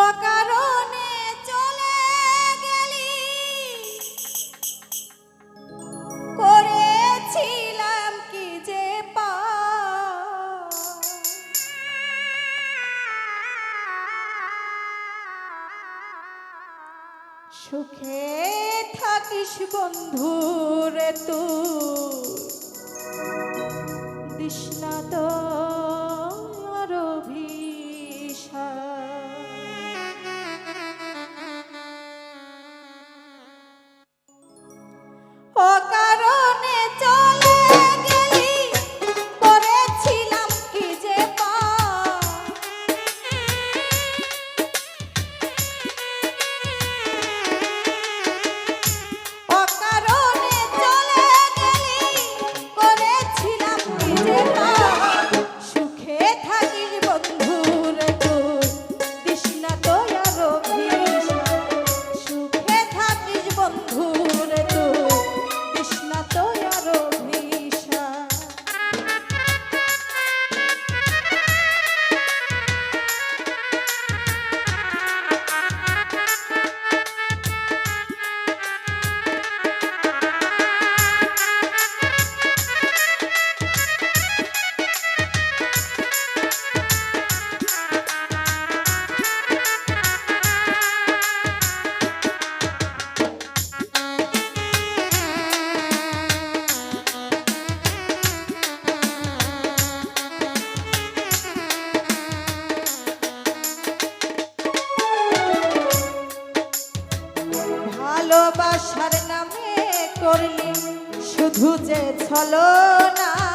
অকারণে করেছিলাম কি যে পা সুখে থাকিস বন্ধু রে তু দৃষ্ণা তো করলে শুধু যে ছলো না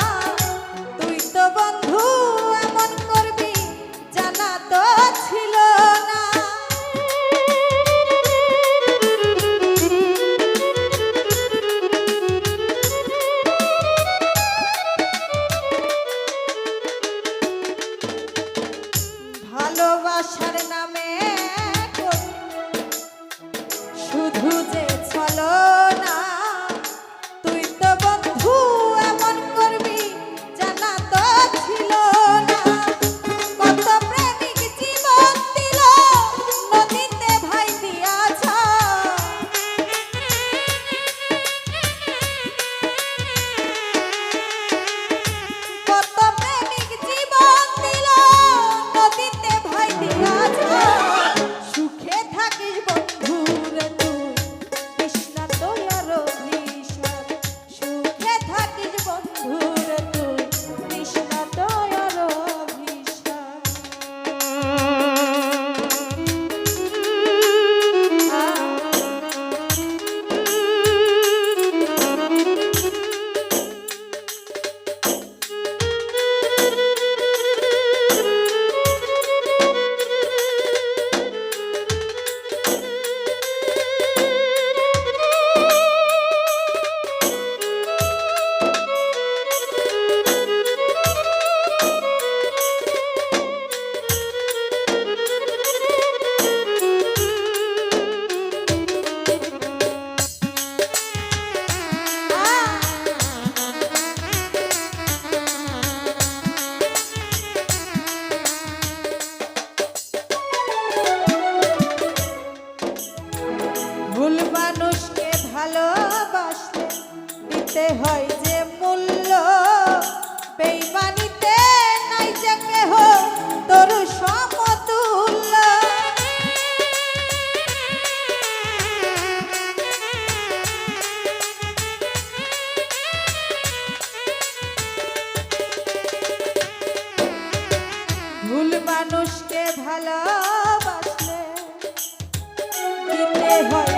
hai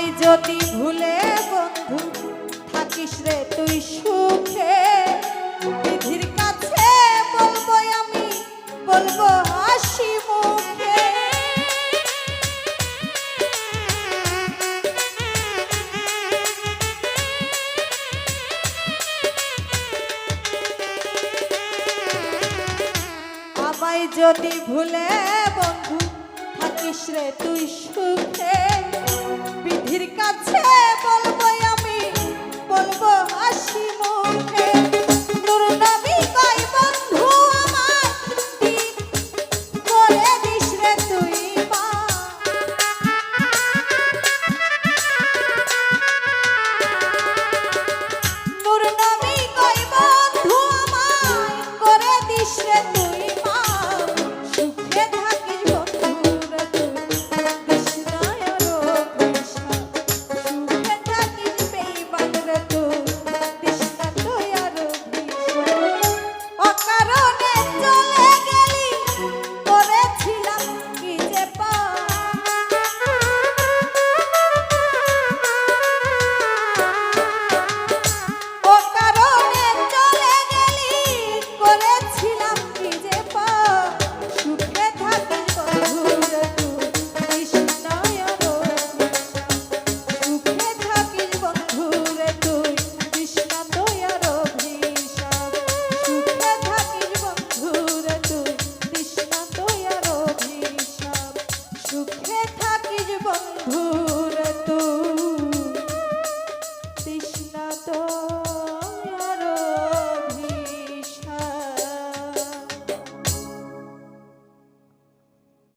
যদি ভুলে বন্ধু থাকিস রে তুই সুখে, বিধির কাছে বলব আমি, বলব হাসি মুখে। আমায় যদি ভুলে বন্ধু থাকিস রে তুই সুখে